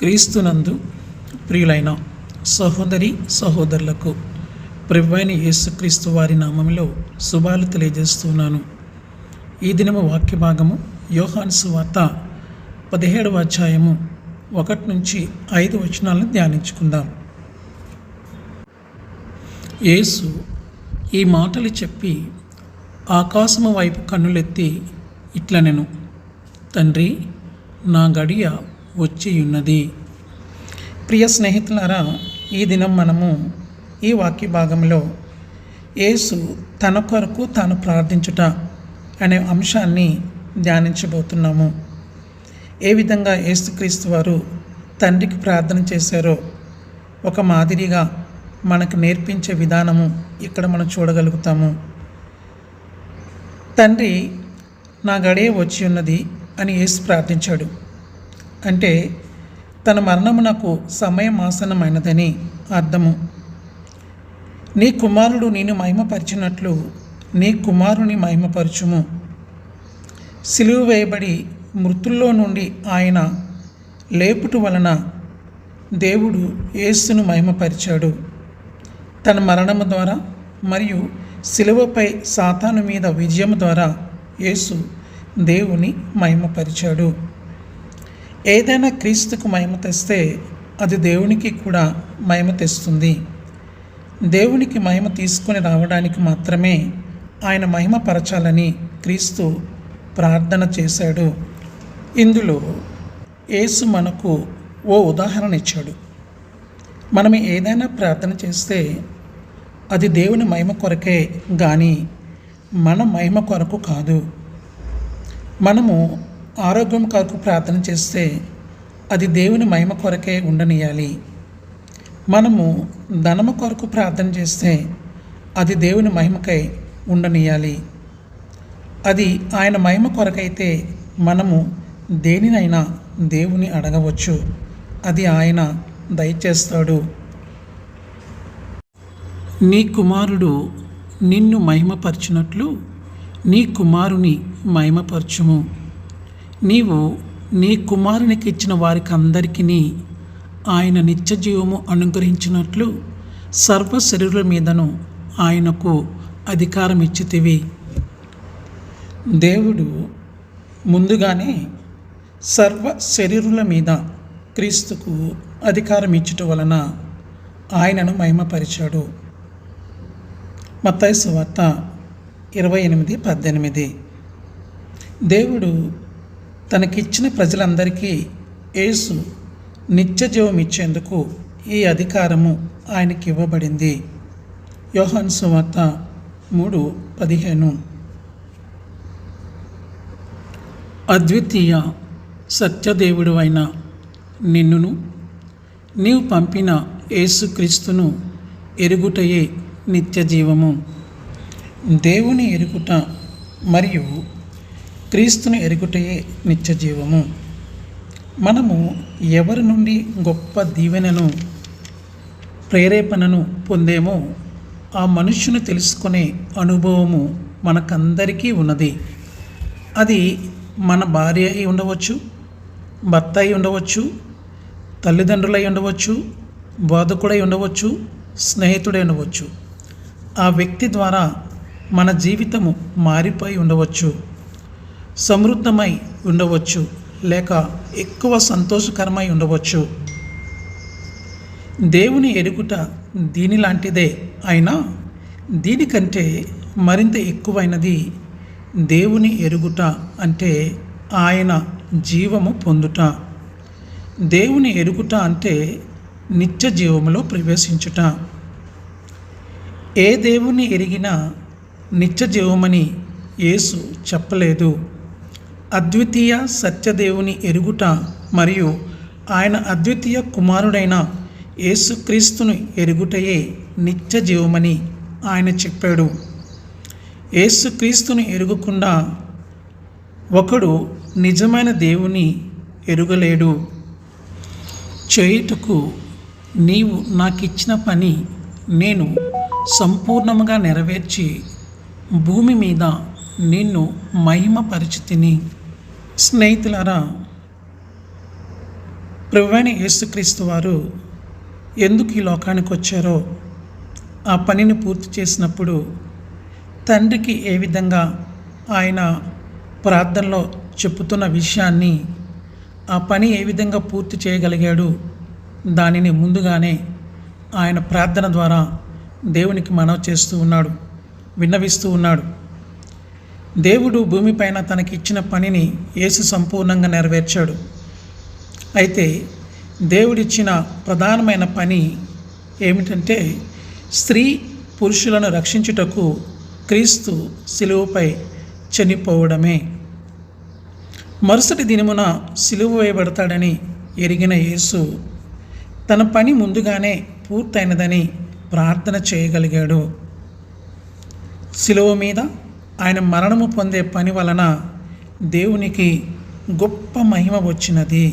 క్రీస్తునందు ప్రియులైన సహోదరి సహోదరులకు ప్రభువైన యేసుక్రీస్తు వారి నామంలో శుభాలు తెలియజేస్తున్నాను. ఈ దినము వాక్య భాగము యోహాన్సు సువార్త పదిహేడవ అధ్యాయము ఒకటి నుంచి ఐదు వచనాలను ధ్యానించుకుందాం. యేసు ఈ మాటలు చెప్పి ఆకాశము వైపు కన్నులెత్తి ఇట్లనెను తండ్రి నా గడియ వచ్చియున్నది. ప్రియ స్నేహితులారా ఈ దినం మనము ఈ వాక్య భాగంలో యేసు తన కొరకు తాను ప్రార్థించుట అనే అంశాన్ని ధ్యానించబోతున్నాము. ఏ విధంగా యేసుక్రీస్తు వారు తండ్రికి ప్రార్థన చేశారో ఒక మాదిరిగా మనకు నేర్పించే విధానము ఇక్కడ మనం చూడగలుగుతాము. తండ్రి నా గడియ వచ్చి ఉన్నది అని యేసు ప్రార్థించాడు. అంటే తన మరణమునకు సమయం ఆసనమైనదని అర్థము. నీ కుమారుడు నేను మహిమపరిచినట్లు నీ కుమారుని మహిమపరచుము. సిలువు వేయబడి మృతుల్లో నుండి ఆయన లేపుట వలన దేవుడు యేసును మహిమపరిచాడు. తన మరణము ద్వారా మరియు సిలువపై సాతాను మీద విజయం ద్వారా యేసు దేవుని మహిమపరిచాడు. ఏదైనా క్రీస్తుకు మహిమ తెస్తే అది దేవునికి కూడా మహిమ తెస్తుంది. దేవునికి మహిమ తీసుకొని రావడానికి మాత్రమే ఆయన మహిమ పరచాలని క్రీస్తు ప్రార్థన చేశాడు. ఇందులో యేసు మనకు ఓ ఉదాహరణ ఇచ్చాడు. మనం ఏదైనా ప్రార్థన చేస్తే అది దేవుని మహిమ కొరకే కానీ మన మహిమ కొరకు కాదు. మనము ఆరోగ్యం కొరకు ప్రార్థన చేస్తే అది దేవుని మహిమ కొరకే ఉండనియాలి. మనము ధనము కొరకు ప్రార్థన చేస్తే అది దేవుని మహిమకై ఉండనియాలి. అది ఆయన మహిమ కొరకైతే మనము దేనినైనా దేవుని అడగవచ్చు. అది ఆయన దయచేస్తాడు. నీ కుమారుడు నిన్ను మహిమపరచినట్లు నీ కుమారుని మహిమపరచుము. నీవు నీ కుమారునికి ఇచ్చిన వారికి అందరికీ ఆయన నిత్య జీవము అనుగ్రహించినట్లు సర్వ శరీరుల మీదను ఆయనకు అధికారం ఇచ్చితివి. దేవుడు ముందుగానే సర్వ శరీరుల మీద క్రీస్తుకు అధికారం ఇచ్చుట వలన ఆయనను మహిమపరిచాడు. మత్తయి సువార్త ఇరవై ఎనిమిది పద్దెనిమిది. దేవుడు తనకిచ్చిన ప్రజలందరికీ యేసు నిత్య జీవం ఇచ్చేందుకు ఈ అధికారము ఆయనకి ఇవ్వబడింది. యోహాన్ సువార్త మూడు పదిహేను. అద్వితీయ సత్యదేవుడు అయిన నిన్నును నీవు పంపిన యేసుక్రీస్తును ఎరుగుటయే నిత్య జీవము. దేవుని ఎరుగుట మరియు క్రీస్తుని ఎరుగుటయే నిత్య జీవము. మనము ఎవరి నుండి గొప్ప దీవెనను ప్రేరేపణను పొందేమో ఆ మనుష్యును తెలుసుకునే అనుభవము మనకందరికీ ఉన్నది. అది మన భార్య అయి ఉండవచ్చు భర్త అయి ఉండవచ్చు తల్లిదండ్రులై ఉండవచ్చు బోధకుడై ఉండవచ్చు స్నేహితుడై ఉండవచ్చు. ఆ వ్యక్తి ద్వారా మన జీవితము మారిపోయి ఉండవచ్చు. సమృద్ధమై ఉండవచ్చు లేక ఎక్కువ సంతోషకరమై ఉండవచ్చు. దేవుని ఎరుగుట దీని లాంటిదే అయినా దీనికంటే మరింత ఎక్కువైనది దేవుని ఎరుగుట అంటే ఆయన జీవము పొందుట. దేవుని ఎరుగుట అంటే నిత్య జీవములో ప్రవేశించుట. ఏ దేవుని ఎరిగినా నిత్య జీవమని యేసు చెప్పలేదు. అద్వితీయ సత్యదేవుని ఎరుగుట మరియు ఆయన అద్వితీయ కుమారుడైన యేసుక్రీస్తును ఎరుగుటయే నిత్య జీవమని ఆయన చెప్పాడు. యేసుక్రీస్తును ఎరుగుకుండా ఒకడు నిజమైన దేవుని ఎరుగలేడు. చేయుటకు నీవు నాకిచ్చిన పని నేను సంపూర్ణముగా నెరవేర్చి భూమి మీద నిన్ను మహిమపరిచితిని. స్నేహితులారా ప్రభువైన యేసుక్రీస్తు వారు ఎందుకు ఈ లోకానికి వచ్చారో ఆ పనిని పూర్తి చేసినప్పుడు తండ్రికి ఏ విధంగా ఆయన ప్రార్థనలో చెప్పుతున్న విషయాన్ని ఆ పని ఏ విధంగా పూర్తి చేయగలిగాడు దానిని ముందుగానే ఆయన ప్రార్థన ద్వారా దేవునికి మనవి చేస్తూ ఉన్నాడు విన్నవిస్తూ ఉన్నాడు. దేవుడు భూమిపైన తనకిచ్చిన పనిని యేసు సంపూర్ణంగా నెరవేర్చాడు. అయితే దేవుడిచ్చిన ప్రధానమైన పని ఏమిటంటే స్త్రీ పురుషులను రక్షించుటకు క్రీస్తు శిలువపై చనిపోవడమే. మరుసటి దినమున సిలువ వేయబడతాడని ఎరిగిన యేసు తన పని ముందుగానే పూర్తయినదని ప్రార్థన చేయగలిగాడు. శిలువ మీద ఆయన మరణము పొందే పని వలన దేవునికి గొప్ప మహిమ వచ్చినది.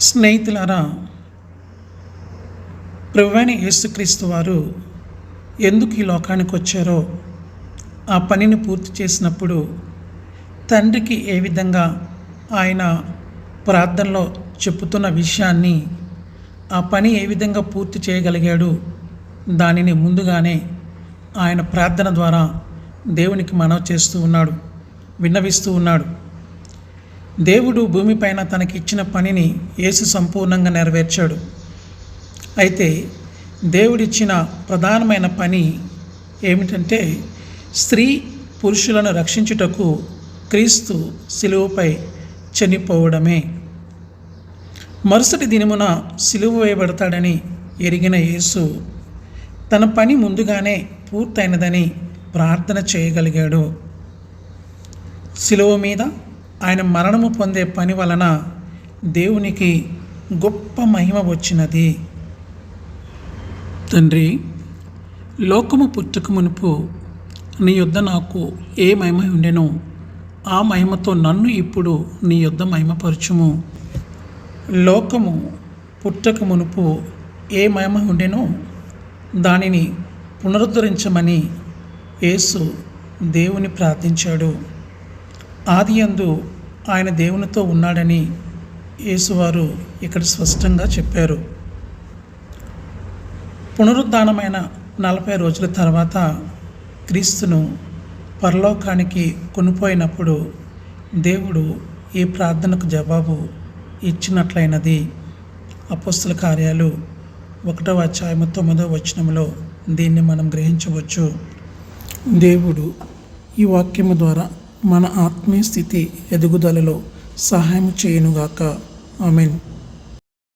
స్నేహితులారా ప్రభువైన యేసుక్రీస్తు వారు ఎందుకు ఈ లోకానికి వచ్చారో ఆ పనిని పూర్తి చేసినప్పుడు తండ్రికి ఏ విధంగా ఆయన ప్రార్థనలో చెప్పుతున్న విషయాన్ని ఆ పని ఏ విధంగా పూర్తి చేయగలిగాడు దానిని ముందుగానే ఆయన ప్రార్థన ద్వారా దేవునికి మనవి చేస్తూ ఉన్నాడు విన్నవిస్తూ ఉన్నాడు. దేవుడు భూమిపైన తనకిచ్చిన పనిని యేసు సంపూర్ణంగా నెరవేర్చాడు. అయితే దేవుడిచ్చిన ప్రధానమైన పని ఏమిటంటే స్త్రీ పురుషులను రక్షించుటకు క్రీస్తు శిలువపై చనిపోవడమే. మరుసటి దినమున సిలువ వేయబడతాడని ఎరిగిన యేసు తన పని ముందుగానే పూర్తయినదని ప్రార్థన చేయగలిగాడు. శిలువ మీద ఆయన మరణము పొందే పని వలన దేవునికి గొప్ప మహిమ వచ్చినది. తండ్రి లోకము పుట్టుక మునుపు నీ యొద్ద నాకు ఏ మహిమ ఉండెనో ఆ మహిమతో నన్ను ఇప్పుడు నీ యొద్ద మహిమపరచుము. లోకము పుట్టక మునుపు ఏ మహిమ ఉండెనో దానిని పునరుద్ధరించమని యేసు దేవుని ప్రార్థించాడు. ఆదియందు ఆయన దేవునితో ఉన్నాడని యేసువారు ఇక్కడ స్పష్టంగా చెప్పారు. పునరుద్ధానమైన నలభై రోజుల తర్వాత క్రీస్తును పరలోకానికి కొనిపోయినప్పుడు దేవుడు ఈ ప్రార్థనకు జవాబు ఇచ్చినట్లయినది. అపస్తుల కార్యాలు ఒకటవ అధ్యాయము తొమ్మిదవ వచనంలో దీన్ని మనం గ్రహించవచ్చు. దేవుడు ఈ వాక్యము ద్వారా మన ఆత్మీయ స్థితి ఎదుగుదలలో సహాయం చేయనుగాక. మీన్